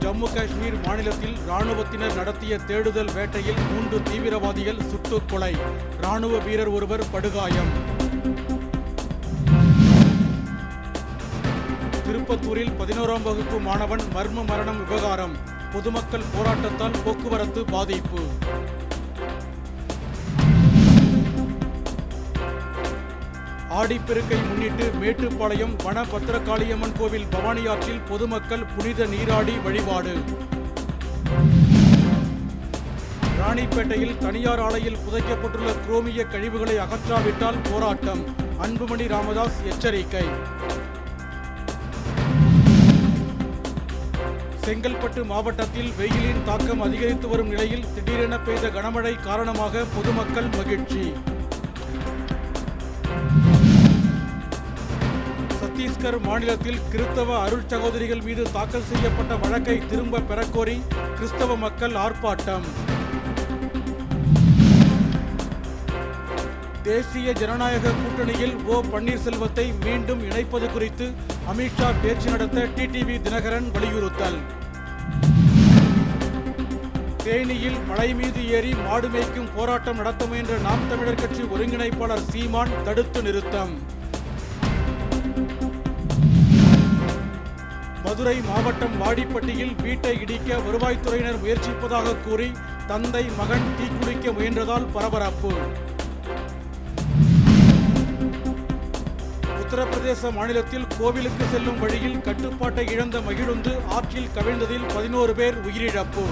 ஜம்மு காஷ்மீர் மாநிலத்தில் ராணுவத்தினர் நடத்திய தேடுதல் வேட்டையில் மூன்று தீவிரவாதிகள் சுட்டுக் கொலை ராணுவ வீரர் ஒருவர் படுகாயம். திருப்பத்தூரில் பதினோராம் வகுப்பு மாணவன் மர்ம மரணம் விவகாரம். பொதுமக்கள் போராட்டத்தால் போக்குவரத்து பாதிப்பு. ஆடிப்பெருக்கை முன்னிட்டு மேட்டுப்பாளையம் வன பத்திரகாளியம்மன் கோவில் பவானியாற்றில் பொதுமக்கள் புனித நீராடி வழிபாடு. ராணிப்பேட்டையில் தனியார் ஆலையில் புதைக்கப்பட்டுள்ள குரோமிய கழிவுகளை அகற்றாவிட்டால் போராட்டம். அன்புமணி ராமதாஸ் எச்சரிக்கை. செங்கல்பட்டு மாவட்டத்தில் வெயிலின் தாக்கம் அதிகரித்து வரும் நிலையில் திடீரென பெய்த கனமழை காரணமாக பொதுமக்கள் மகிழ்ச்சி. சத்தீஸ்கர் மாநிலத்தில் கிறிஸ்தவ அருள் சகோதரிகள் மீது தாக்கல் செய்யப்பட்ட வழக்கை திரும்ப பெறக்கோரி கிறிஸ்தவ மக்கள் ஆர்ப்பாட்டம். தேசிய ஜனநாயக கூட்டணியில் ஓ பன்னீர்செல்வத்தை மீண்டும் இணைப்பது குறித்து அமித்ஷா பேச்சு நடத்த டிடிவி தினகரன் வலியுறுத்தல். தேனியில் மலை மீது ஏறி மாடு மேய்க்கும் போராட்டம் நடத்த முயன்ற நாம் தமிழர் கட்சி ஒருங்கிணைப்பாளர் சீமான் தடுத்து நிறுத்தம். மதுரை மாவட்டம் வாடிப்பட்டியில் வீட்டை இடிக்க வருவாய்த்துறையினர் முயற்சிப்பதாக கூறி தந்தை மகன் தீக்குளிக்க முயன்றதால் பரபரப்பு. உத்தரப்பிரதேச மாநிலத்தில் கோவிலுக்கு செல்லும் வழியில் கட்டுப்பாட்டை இழந்த மகிழுந்து ஆற்றில் கவிழ்ந்ததில் பதினோரு பேர் உயிரிழப்பு.